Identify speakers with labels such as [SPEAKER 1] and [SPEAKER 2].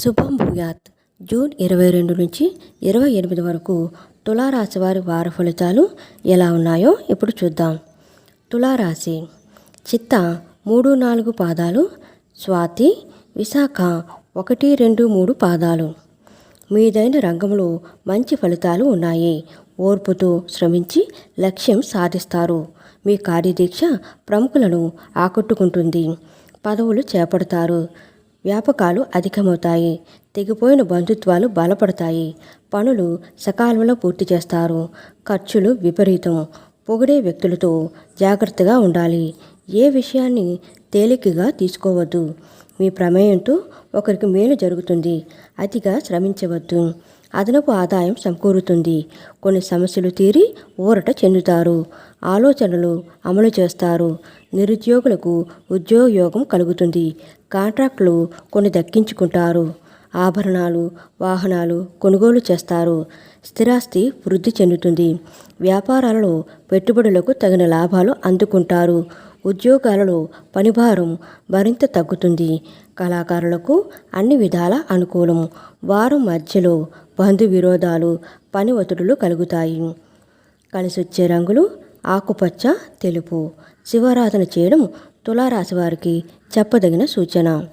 [SPEAKER 1] శుభం భూయాత్. జూన్ ఇరవై రెండు నుంచి ఇరవై ఎనిమిది వరకు తులారాశి వారి వార ఫలితాలు ఎలా ఉన్నాయో ఇప్పుడు చూద్దాం. తులారాశి. చిత్త మూడు నాలుగు పాదాలు స్వాతి విశాఖ ఒకటి రెండు మూడు పాదాలు. మీదైన రంగంలో మంచి ఫలితాలు ఉన్నాయి. ఓర్పుతో శ్రమించి లక్ష్యం సాధిస్తారు. మీ కార్యదీక్ష ప్రముఖులను ఆకట్టుకుంటుంది. పదవులు చేపడతారు. వ్యాపకాలు అధికమవుతాయి. తెగిపోయిన బంధుత్వాలు బలపడతాయి. పనులు సకాలంలో పూర్తి చేస్తారు. ఖర్చులు విపరీతం. పొగిడే వ్యక్తులతో జాగ్రత్తగా ఉండాలి. ఏ విషయాన్ని తేలికగా తీసుకోవద్దు. మీ ప్రమేయంతో ఒకరికి మేలు జరుగుతుంది. అతిగా శ్రమించవద్దు. అదనపు ఆదాయం సమకూరుతుంది. కొన్ని సమస్యలు తీరి ఊరట చెందుతారు. ఆలోచనలు అమలు చేస్తారు. నిరుద్యోగులకు ఉద్యోగయోగం కలుగుతుంది. కాంట్రాక్టులు కొన్ని దక్కించుకుంటారు. ఆభరణాలు వాహనాలు కొనుగోలు చేస్తారు. స్థిరాస్తి వృద్ధి చెందుతుంది. వ్యాపారాలలో పెట్టుబడులకు తగిన లాభాలు అందుకుంటారు. ఉద్యోగాలలో పనిభారం మరింత తగ్గుతుంది. కళాకారులకు అన్ని విధాల అనుకూలం వారం మధ్యలో బంధు విరోధాలు పని ఒత్తిడులు కలుగుతాయి. కలిసొచ్చే రంగులు ఆకుపచ్చ తెలుపు. శివారాధన చేయడం తులారాశి వారికి చెప్పదగిన సూచన.